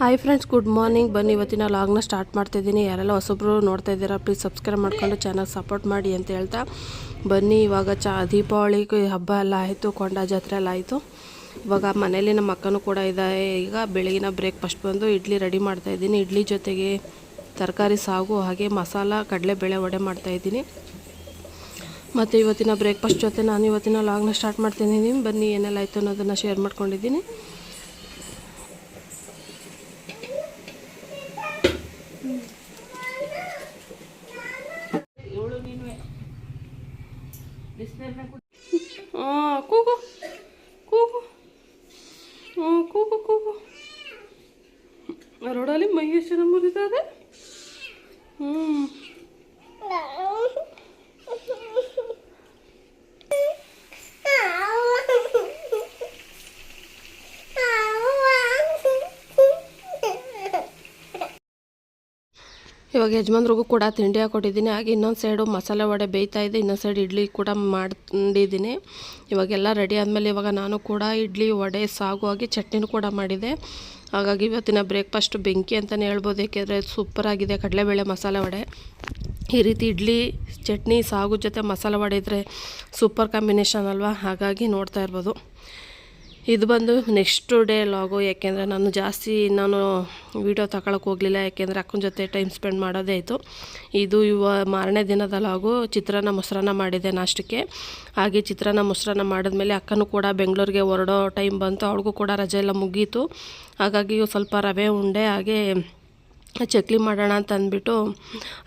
Hi friends good morning ಬನ್ನಿ, ಇವತ್ತಿನ ಲಾಗ್ನ start ಮಾಡ್ತಾಯಿದ್ದೀನಿ ಯಾರೆಲ್ಲ ಹೊಸಬ್ರು ನೋಡ್ತಾ ಇದ್ದೀರಾ ಪ್ಲೀಸ್ ಸಬ್ಸ್ಕ್ರೈಬ್ ಮಾಡ್ಕೊಂಡು ಚಾನಲ್ ಸಪೋರ್ಟ್ ಮಾಡಿ ಅಂತ ಹೇಳ್ತಾ. ಬನ್ನಿ, ಇವಾಗ ಚಾ, ದೀಪಾವಳಿ ಹಬ್ಬ ಎಲ್ಲ ಆಯಿತು, ಕೊಂಡ ಜಾತ್ರೆ ಎಲ್ಲ ಆಯಿತು. ಇವಾಗ ಮನೇಲಿ ನಮ್ಮ ಅಕ್ಕನೂ ಕೂಡ ಇದೆ ಈಗ ಬೆಳಗಿನ ಬ್ರೇಕ್ಫಾಸ್ಟ್ ಬಂದು ಇಡ್ಲಿ ರೆಡಿ ಮಾಡ್ತಾ ಇದ್ದೀನಿ. ಇಡ್ಲಿ ಜೊತೆಗೆ ತರಕಾರಿ, ಸಾಗು, ಹಾಗೆ ಮಸಾಲ, ಕಡಲೆಬೇಳೆ ವಡೆ ಮಾಡ್ತಾಯಿದ್ದೀನಿ ಮತ್ತು ಇವತ್ತಿನ ಬ್ರೇಕ್ಫಾಸ್ಟ್ ಜೊತೆ ನಾನು ಇವತ್ತಿನ ಲಾಗ್ನ ಸ್ಟಾರ್ಟ್ ಮಾಡ್ತಿದ್ದೀನಿ ಬನ್ನಿ ಏನೆಲ್ಲ ಆಯಿತು ಅನ್ನೋದನ್ನು ಶೇರ್ ಮಾಡ್ಕೊಂಡಿದ್ದೀನಿ. ಹಾಂ ಕೂಗು ಕೂಗು. ಹ್ಞೂ ಕೂಗು ಕೂಗು. ರೋಡಲ್ಲಿ ಮೈ ಎಷ್ಟು ಜನ ಮುರಿತಾರೆ ಹ್ಞೂ ಇವಾಗ ಯಜಮಾನ್ರಿಗೂ ಕೂಡ ತಿಂಡಿ ಹಾಕೊಟ್ಟಿದ್ದೀನಿ. ಹಾಗೆ ಇನ್ನೊಂದು ಸೈಡು ಮಸಾಲೆ ವಡೆ ಬೇಯ್ತಾ ಇದೆ. ಇನ್ನೊಂದು ಸೈಡ್ ಇಡ್ಲಿ ಕೂಡ ಮಾಡಿದ್ದೀನಿ ಇವಾಗೆಲ್ಲ ರೆಡಿ ಆದಮೇಲೆ ಇವಾಗ ನಾನು ಕೂಡ ಇಡ್ಲಿ, ವಡೆ, ಸಾಗು ಆಗಿ ಚಟ್ನಿನೂ ಕೂಡ ಮಾಡಿದೆ. ಹಾಗಾಗಿ ಇವತ್ತಿನ ಬ್ರೇಕ್ಫಾಸ್ಟ್ ಬೆಂಕಿ ಅಂತಲೇ ಹೇಳ್ಬೋದು. ಏಕೆಂದರೆ ಸೂಪರಾಗಿದೆ ಕಡಲೆಬೇಳೆ ಮಸಾಲೆ ವಡೆ. ಈ ರೀತಿ ಇಡ್ಲಿ, ಚಟ್ನಿ, ಸಾಗು ಜೊತೆ ಮಸಾಲೆ ವಡೆ ಇದ್ದರೆ ಸೂಪರ್ ಕಾಂಬಿನೇಷನ್ ಅಲ್ವಾ? ಹಾಗಾಗಿ ನೋಡ್ತಾ ಇರ್ಬೋದು. ಇದು ಬಂದು ನೆಕ್ಸ್ಟ್ ಡೇ ಲಾಗು ಯಾಕೆಂದರೆ ನಾನು ಜಾಸ್ತಿ ನಾನು ವೀಡಿಯೋ ತಗೊಳಕ್ಕೆ ಹೋಗಲಿಲ್ಲ, ಯಾಕೆಂದರೆ ಅಕ್ಕನ ಜೊತೆ ಟೈಮ್ ಸ್ಪೆಂಡ್ ಮಾಡೋದೇ ಇತ್ತು. ಇದು ಇವ ಮಾರನೇ ದಿನದ ಲಾಗು ಚಿತ್ರಾನ್ನ ಮೊಸರನ್ನ ಮಾಡಿದೆ ನಾಷ್ಟಕ್ಕೆ. ಹಾಗೆ ಚಿತ್ರಾನ್ನ ಮೊಸರನ್ನ ಮಾಡಿದ್ಮೇಲೆ ಅಕ್ಕನೂ ಕೂಡ ಬೆಂಗಳೂರಿಗೆ ಹೊರಡೋ ಟೈಮ್ ಬಂತು, ಅವ್ಳಿಗೂ ಕೂಡ ರಜೆ ಎಲ್ಲ ಮುಗೀತು. ಹಾಗಾಗಿ ಸ್ವಲ್ಪ ರವೆ ಉಂಡೆ, ಹಾಗೆ ಚಕ್ಲಿ ಮಾಡೋಣ ಅಂತ ಅಂದ್ಬಿಟ್ಟು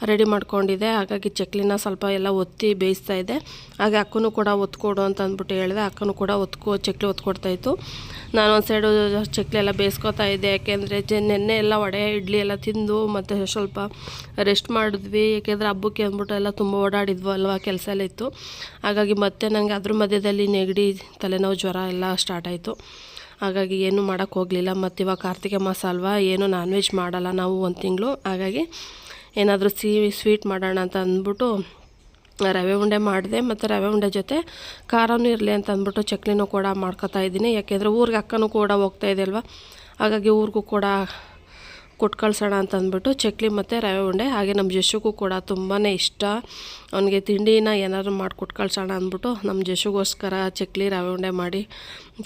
ರೆಡಿ ಮಾಡ್ಕೊಂಡಿದ್ದೆ. ಹಾಗಾಗಿ ಚಕ್ಲಿನ ಸ್ವಲ್ಪ ಎಲ್ಲ ಒತ್ತಿ ಬೇಯಿಸ್ತಾ ಇದ್ದೆ. ಹಾಗೆ ಅಕ್ಕನೂ ಕೂಡ ಒತ್ಕೊಡು ಅಂತ ಅಂದ್ಬಿಟ್ಟು ಹೇಳಿದೆ. ಅಕ್ಕನೂ ಕೂಡ ಒತ್ಕೊ, ಚಕ್ಲಿ ಒತ್ಕೊಡ್ತಾಯಿತ್ತು ನಾನು ಒಂದು ಸೈಡು ಚಕ್ಲಿ ಎಲ್ಲ ಬೇಯಿಸ್ಕೊತಾ ಇದ್ದೆ. ಯಾಕೆಂದರೆ ಜ, ನೆನ್ನೆ ಎಲ್ಲ ವಡೆ, ಇಡ್ಲಿ ಎಲ್ಲ ತಿಂದು ಮತ್ತು ಸ್ವಲ್ಪ ರೆಸ್ಟ್ ಮಾಡಿದ್ವಿ. ಯಾಕೆಂದರೆ ಹಬ್ಬಕ್ಕೆ ಅಂದ್ಬಿಟ್ಟು ಎಲ್ಲ ತುಂಬ ಓಡಾಡಿದ್ವು ಅಲ್ವಾ, ಕೆಲಸ ಎಲ್ಲ ಇತ್ತು. ಹಾಗಾಗಿ ಮತ್ತೆ ನನಗೆ ಅದ್ರ ಮಧ್ಯದಲ್ಲಿ ನೆಗಡಿ, ತಲೆನೋವು, ಜ್ವರ ಎಲ್ಲ ಸ್ಟಾರ್ಟ್ ಆಯಿತು. ಹಾಗಾಗಿ ಏನೂ ಮಾಡೋಕ್ಕೆ ಹೋಗಲಿಲ್ಲ. ಮತ್ತು ಇವಾಗ ಕಾರ್ತಿಕ ಮಾಸ ಅಲ್ವಾ ಏನು ನಾನ್ ವೆಜ್ ಮಾಡಲ್ಲ ನಾವು ಒಂದು ತಿಂಗಳು. ಹಾಗಾಗಿ ಏನಾದರೂ ಸಿಹಿ ಸ್ವೀಟ್ ಮಾಡೋಣ ಅಂತ ಅಂದ್ಬಿಟ್ಟು ರವೆ ಉಂಡೆ ಮಾಡಿದೆ. ಮತ್ತು ರವೆ ಉಂಡೆ ಜೊತೆ ಖಾರನೂ ಇರಲಿ ಅಂತ ಅಂದ್ಬಿಟ್ಟು ಚಕ್ಲಿನೂ ಕೂಡ ಮಾಡ್ಕೊತಾ ಇದ್ದೀನಿ. ಯಾಕೆಂದರೆ ಊರಿಗೆ ಅಕ್ಕನೂ ಕೂಡ ಹೋಗ್ತಾ ಇದೆ ಅಲ್ವಾ? ಹಾಗಾಗಿ ಊರಿಗೂ ಕೂಡ ಕೊಟ್ಟು ಕಳ್ಸೋಣ ಅಂತ ಅಂದ್ಬಿಟ್ಟು ಚಕ್ಲಿ ಮತ್ತು ರವೆ ಉಂಡೆ, ಹಾಗೆ ನಮ್ಮ ಜಶುಗೂ ಕೂಡ ತುಂಬಾ ಇಷ್ಟ. ಅವನಿಗೆ ತಿಂಡಿನ ಏನಾದ್ರು ಮಾಡಿ ಕೊಟ್ಟು ಕಳ್ಸೋಣ ಅಂದ್ಬಿಟ್ಟು ನಮ್ಮ ಜಶುಗೋಸ್ಕರ ಚಕ್ಲಿ, ರವೆ ಉಂಡೆ ಮಾಡಿ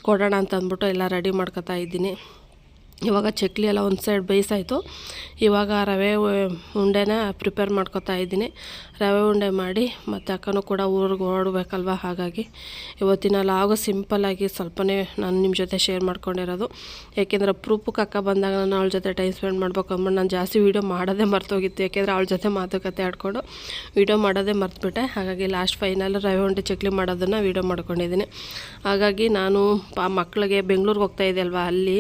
ಕೊಡೋಣ ಅಂತ ಅಂದ್ಬಿಟ್ಟು ಎಲ್ಲ ರೆಡಿ ಮಾಡ್ಕೊತಾ ಇದ್ದೀನಿ. ಇವಾಗ ಚಕ್ಲಿ ಎಲ್ಲ ಒಂದು ಸೈಡ್ ಬೇಯಿಸಾಯಿತು. ಇವಾಗ ರವೆ ಉಂಡೆನ ಪ್ರಿಪೇರ್ ಮಾಡ್ಕೊತಾ ಇದ್ದೀನಿ. ರವೆ ಉಂಡೆ ಮಾಡಿ ಮತ್ತು ಅಕ್ಕನೂ ಕೂಡ ಊರಿಗೆ ಓಡಬೇಕಲ್ವ? ಹಾಗಾಗಿ ಇವತ್ತಿನ ಲಾಗು ಸಿಂಪಲ್ಲಾಗಿ ಸ್ವಲ್ಪನೇ ನಾನು ನಿಮ್ಮ ಜೊತೆ ಶೇರ್ ಮಾಡ್ಕೊಂಡಿರೋದು. ಯಾಕೆಂದರೆ ಅಪ್ರೂಪಕ್ಕೆ ಅಕ್ಕ ಬಂದಾಗ ನಾನು ಅವಳ ಜೊತೆ ಟೈಮ್ ಸ್ಪೆಂಡ್ ಮಾಡ್ಬೇಕು ಅಂದ್ಬಿಟ್ಟು ನಾನು ಜಾಸ್ತಿ ವೀಡಿಯೋ ಮಾಡೋದೇ ಮರ್ತೋಗಿತ್ತು. ಯಾಕೆಂದರೆ ಅವಳ ಜೊತೆ ಮಾತುಕತೆ ಆಡಿಕೊಂಡು ವೀಡಿಯೋ ಮಾಡೋದೇ ಮರ್ತುಬಿಟ್ಟೆ. ಹಾಗಾಗಿ ಲಾಸ್ಟ್ ಫೈನಲ್ ರವೆ ಉಂಡೆ ಚಕ್ಲಿ ಮಾಡೋದನ್ನು ವೀಡಿಯೋ ಮಾಡ್ಕೊಂಡಿದ್ದೀನಿ. ಹಾಗಾಗಿ ನಾನು ಮಕ್ಕಳಿಗೆ ಬೆಂಗಳೂರಿಗೆ ಹೋಗ್ತಾ ಇದೆ ಅಲ್ವಾ ಅಲ್ಲಿ?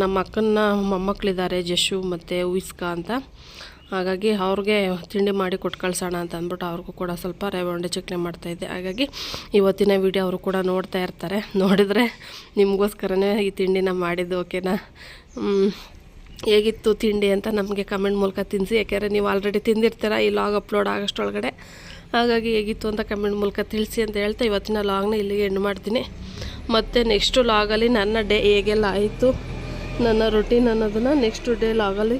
ನಮ್ಮ ಅಕ್ಕನ ಮೊಮ್ಮಕ್ಕಳಿದ್ದಾರೆ, ಜಶು ಮತ್ತು ಉಯಿಸ್ಕ ಅಂತ. ಹಾಗಾಗಿ ಅವ್ರಿಗೆ ತಿಂಡಿ ಮಾಡಿ ಕೊಟ್ಟು ಕಳ್ಸೋಣ ಅಂತ ಅಂದ್ಬಿಟ್ಟು ಅವ್ರಿಗೂ ಕೂಡ ಸ್ವಲ್ಪ ರವೆ ಉಂಡೆ ಮಾಡ್ತಾ ಮಾಡ್ತಾಯಿದ್ದೆ ಹಾಗಾಗಿ ಇವತ್ತಿನ ವೀಡಿಯೋ ಅವರು ಕೂಡ ನೋಡ್ತಾ ಇರ್ತಾರೆ. ನೋಡಿದರೆ ನಿಮಗೋಸ್ಕರನೇ ಈ ತಿಂಡಿನ ಮಾಡಿದ್ದು, ಓಕೆನಾ? ಹೇಗಿತ್ತು ತಿಂಡಿ ಅಂತ ನಮಗೆ ಕಮೆಂಟ್ ಮೂಲಕ ತಿನ್ನಿಸಿ ಯಾಕೆಂದರೆ ನೀವು ಆಲ್ರೆಡಿ ತಿಂದಿರ್ತೀರ, ಈ ಲಾಗ್ ಅಪ್ಲೋಡ್ ಆಗೋಷ್ಟೊಳಗಡೆ ಹಾಗಾಗಿ ಹೇಗಿತ್ತು ಅಂತ ಕಮೆಂಟ್ ಮೂಲಕ ತಿಳಿಸಿ ಅಂತ ಹೇಳ್ತಾ ಇವತ್ತಿನ ಲಾಗ್ನ ಇಲ್ಲಿಗೆ ಎಂಡ್ ಮಾಡ್ತೀನಿ. ಮತ್ತು ನೆಕ್ಸ್ಟು ಲಾಗಲಿ, ನನ್ನ ಡೇ ಹೇಗೆಲ್ಲ ಆಯಿತು, ನನ್ನ ರೊಟೀನ್ ಅನ್ನೋದನ್ನು ನೆಕ್ಸ್ಟ್ ಡೇ ಲಾಗಲಿ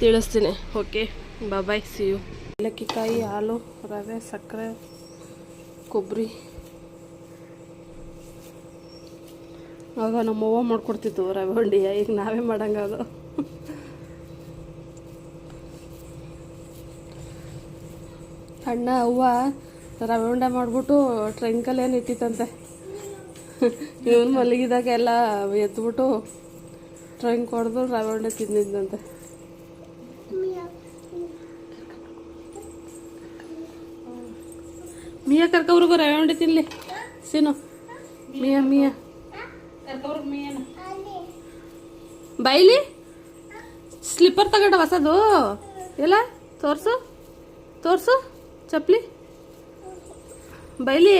ತಿಳಿಸ್ತೀನಿ ಓಕೆ ಬಾಯ್ ಸಿ ಯು ಏಲಕ್ಕಿಕಾಯಿ, ಹಾಲು, ರವೆ, ಸಕ್ಕರೆ, ಕೊಬ್ಬರಿ. ಆಗ ನಮ್ಮವ್ವ ಮಾಡ್ಕೊಡ್ತಿತ್ತು ರವೆ ಉಂಡಿಯ ಈಗ ನಾವೇ ಮಾಡಂಗದು. ಅಣ್ಣ, ಅವ್ವ ರವೆ ಉಂಡೆ ಮಾಡಿಬಿಟ್ಟು ಟ್ರಂಕಲ್ಲಿ ಏನು ಇಟ್ಟಿತ್ತಂತೆ? ಇವನು ಮಲಗಿದಾಗ ಎಲ್ಲ ಎದ್ಬಿಟ್ಟು ಟ್ರಂಕ್ ಹೊಡೆದು ರವೆ ಉಂಡೆ ತಿಂದಿದ್ದಂತೆ ಮಿಯಾ ಕರ್ಕೊಬ್ರಿಗೂ ರವೆ ಉಂಡೆ ತಿನ್ಲಿ. ಸೀನು. ಮಿಯಾ ಮಿಯಾ. ಬೈಲಿ? ಸ್ಲಿಪ್ಪರ್ ತಗೊಂಡ ಹೊಸದು. ಎಲ್ಲ? ತೋರ್ಸು. ತೋರ್ಸು. ಚಪ್ಪಲಿ. ಬೈಲಿ?